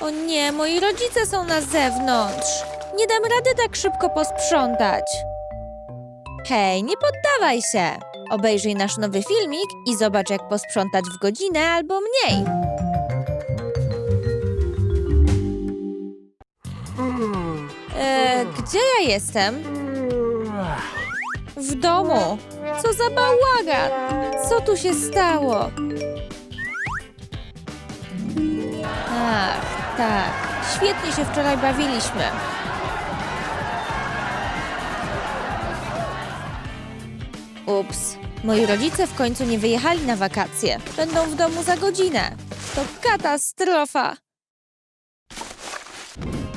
O nie, moi rodzice są na zewnątrz. Nie dam rady tak szybko posprzątać. Hej, nie poddawaj się. Obejrzyj nasz nowy filmik i zobacz, jak posprzątać w godzinę albo mniej. E, gdzie ja jestem? W domu. Co za bałagan! Co tu się stało? Ach, tak. Świetnie się wczoraj bawiliśmy. Ups. Moi rodzice w końcu nie wyjechali na wakacje. Będą w domu za godzinę. To katastrofa.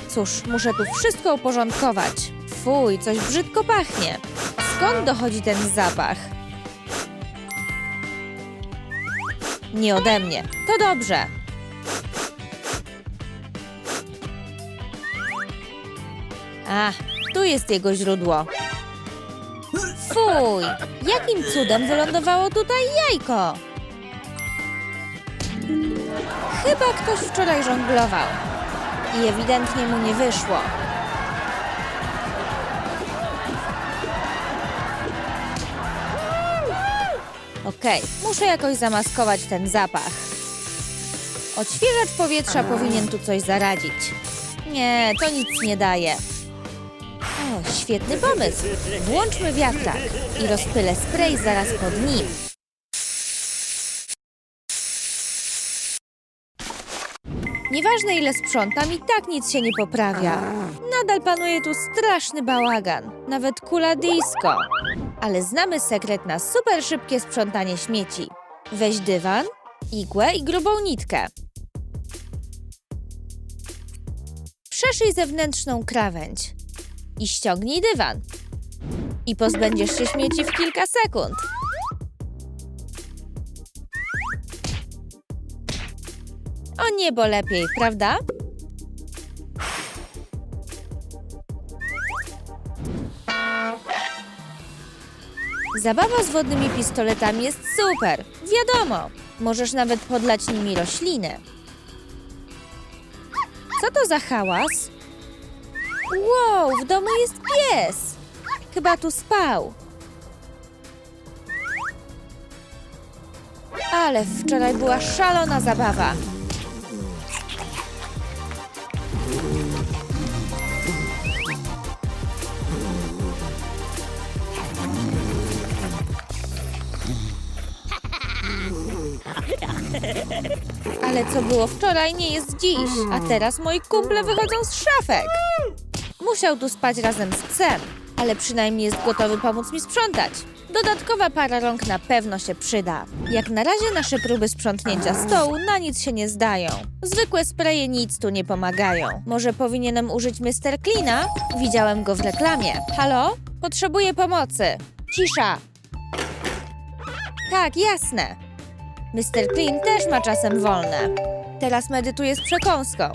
Cóż, muszę tu wszystko uporządkować. Fuj, coś brzydko pachnie. Skąd dochodzi ten zapach? Nie ode mnie. To dobrze. A, tu jest jego źródło. Fuj! Jakim cudem wylądowało tutaj jajko? Chyba ktoś wczoraj żonglował. I ewidentnie mu nie wyszło. Okej, muszę jakoś zamaskować ten zapach. Odświeżacz powietrza powinien tu coś zaradzić. Nie, to nic nie daje. O, świetny pomysł. Włączmy wiatrak i rozpylę spray zaraz pod nim. Nieważne ile sprzątam, i tak nic się nie poprawia. Nadal panuje tu straszny bałagan, nawet kula disco. Ale znamy sekret na super szybkie sprzątanie śmieci. Weź dywan, igłę i grubą nitkę. Przeszyj zewnętrzną krawędź i ściągnij dywan. I pozbędziesz się śmieci w kilka sekund. O niebo lepiej, prawda? Zabawa z wodnymi pistoletami jest super. Wiadomo, możesz nawet podlać nimi rośliny. Co to za hałas? Wow, w domu jest pies. Chyba tu spał. Ale wczoraj była szalona zabawa. Ale co było wczoraj, nie jest dziś, a teraz moi kumple wychodzą z szafek. Musiał tu spać razem z psem, ale przynajmniej jest gotowy pomóc mi sprzątać. Dodatkowa para rąk na pewno się przyda. Jak na razie nasze próby sprzątnięcia stołu na nic się nie zdają. Zwykłe spraye nic tu nie pomagają. Może powinienem użyć Mr. Cleana? Widziałem go w reklamie. Halo? Potrzebuję pomocy. Cisza. Tak, jasne. Mr. Clean też ma czasem wolne. Teraz medytuje z przekąską.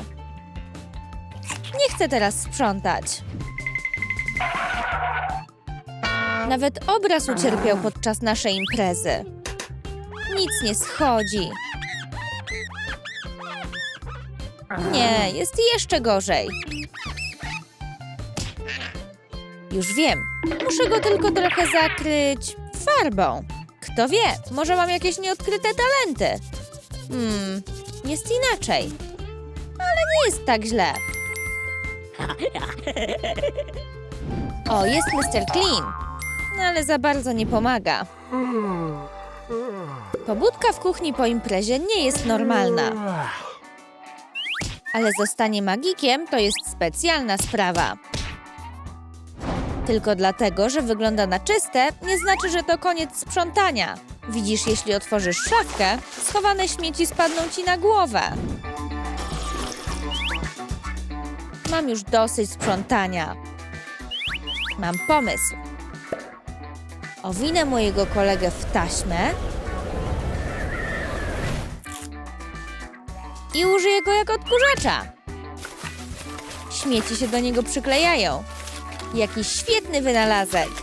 Chcę teraz sprzątać. Nawet obraz ucierpiał podczas naszej imprezy. Nic nie schodzi. Nie, jest jeszcze gorzej. Już wiem. Muszę go tylko trochę zakryć farbą. Kto wie, może mam jakieś nieodkryte talenty. Hmm, jest inaczej. Ale nie jest tak źle. O, jest Mr. Clean. No ale za bardzo nie pomaga. Pobudka w kuchni po imprezie nie jest normalna. Ale zostanie magikiem to jest specjalna sprawa. Tylko dlatego, że wygląda na czyste, nie znaczy, że to koniec sprzątania. Widzisz, jeśli otworzysz szafkę, schowane śmieci spadną ci na głowę. Mam już dosyć sprzątania. Mam pomysł. Owinę mojego kolegę w taśmę i użyję go jako odkurzacza. Śmieci się do niego przyklejają. Jaki świetny wynalazek!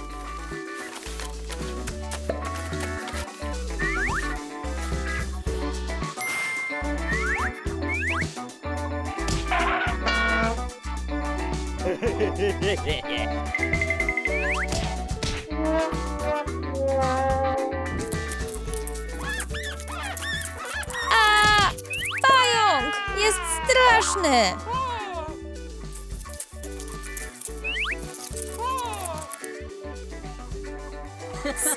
Straszny!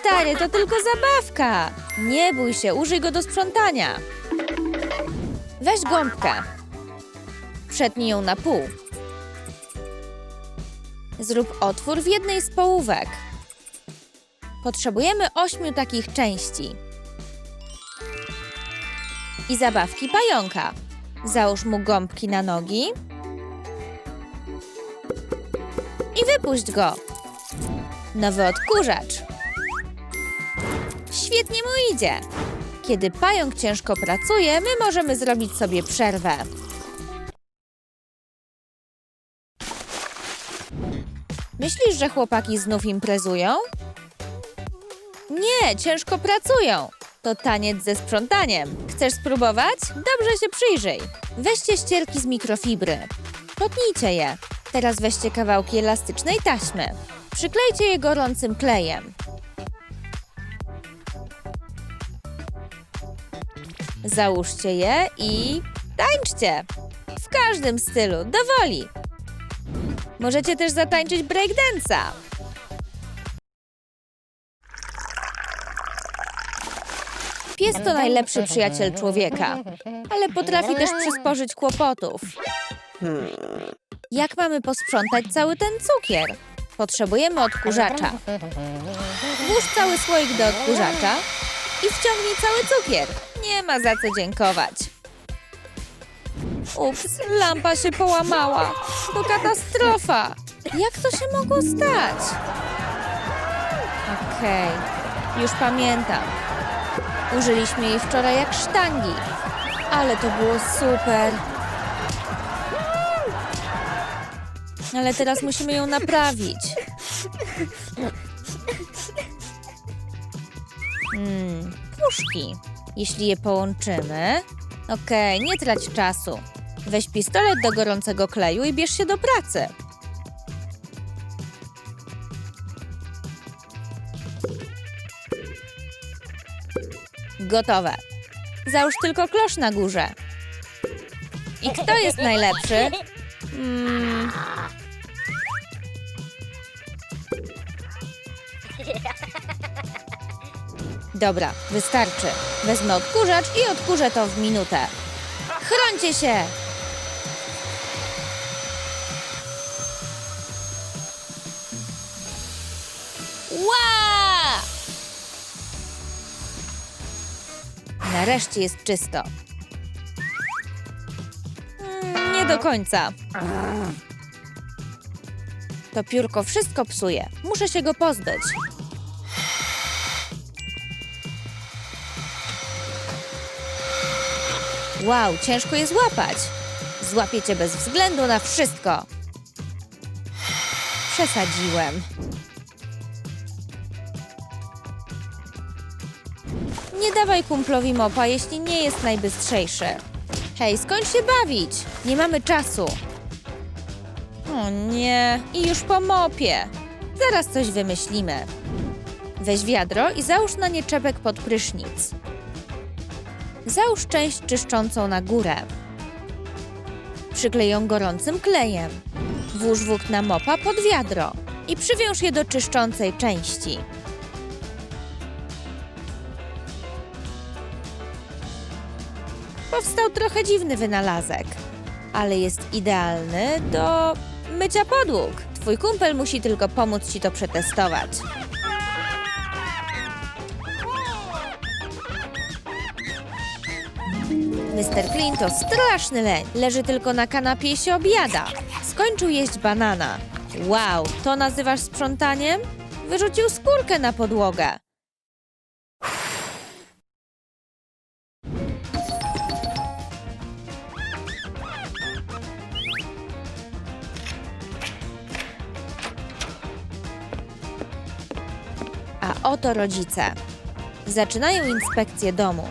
Stary, to tylko zabawka. Nie bój się, użyj go do sprzątania. Weź gąbkę. Przetnij ją na pół. Zrób otwór w jednej z połówek. Potrzebujemy ośmiu takich części. I zabawki pająka. Załóż mu gąbki na nogi. I wypuść go. Nowy odkurzacz. Świetnie mu idzie. Kiedy pająk ciężko pracuje, my możemy zrobić sobie przerwę. Myślisz, że chłopaki znów imprezują? Nie, ciężko pracują. To taniec ze sprzątaniem. Chcesz spróbować? Dobrze się przyjrzyj. Weźcie ścierki z mikrofibry. Potnijcie je. Teraz weźcie kawałki elastycznej taśmy. Przyklejcie je gorącym klejem. Załóżcie je i tańczcie. W każdym stylu, do woli. Możecie też zatańczyć breakdance'a. Pies to najlepszy przyjaciel człowieka, ale potrafi też przysporzyć kłopotów. Jak mamy posprzątać cały ten cukier? Potrzebujemy odkurzacza. Włóż cały słoik do odkurzacza i wciągnij cały cukier. Nie ma za co dziękować. Ups, lampa się połamała. To katastrofa. Jak to się mogło stać? Okej, już pamiętam. Użyliśmy jej wczoraj jak sztangi. Ale to było super. Ale teraz musimy ją naprawić. Hmm, puszki. Jeśli je połączymy... Okej, nie trać czasu. Weź pistolet do gorącego kleju i bierz się do pracy. Gotowe. Załóż tylko klosz na górze. I kto jest najlepszy? Mm, Dobra, wystarczy. Wezmę odkurzacz i odkurzę to w minutę. Chrońcie się! Nareszcie jest czysto. Mm, Nie do końca. To piórko wszystko psuje. Muszę się go pozbyć. Wow, ciężko je złapać. Złapię cię bez względu na wszystko. Przesadziłem. Nie dawaj kumplowi mopa, jeśli nie jest najbystrzejszy. Hej, skończ się bawić. Nie mamy czasu. O nie, i już po mopie. Zaraz coś wymyślimy. Weź wiadro i załóż na nie czepek pod prysznic. Załóż część czyszczącą na górę. Przyklej ją gorącym klejem. Włóż włókna mopa pod wiadro i przywiąż je do czyszczącej części. Powstał trochę dziwny wynalazek, ale jest idealny do mycia podłóg. Twój kumpel musi tylko pomóc ci to przetestować. Mr. Clean to straszny leń. Leży tylko na kanapie i się objada. Skończył jeść banana. Wow, to nazywasz sprzątaniem? Wyrzucił skórkę na podłogę. Oto rodzice. Zaczynają inspekcję domu.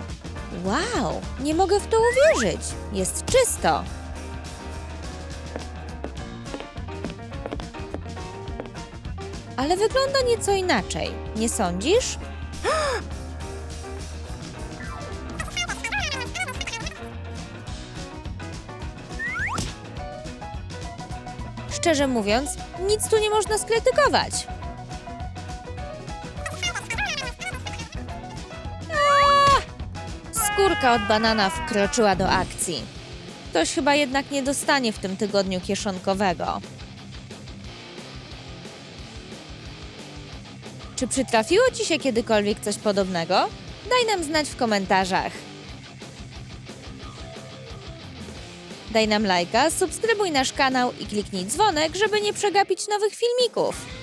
Wow, nie mogę w to uwierzyć. Jest czysto. ale wygląda nieco inaczej. Nie sądzisz? Szczerze mówiąc, nic tu nie można skrytykować. Skórka od banana wkroczyła do akcji. Ktoś chyba jednak nie dostanie w tym tygodniu kieszonkowego. Czy przytrafiło Ci się kiedykolwiek coś podobnego? Daj nam znać w komentarzach. Daj nam lajka, subskrybuj nasz kanał i kliknij dzwonek, żeby nie przegapić nowych filmików.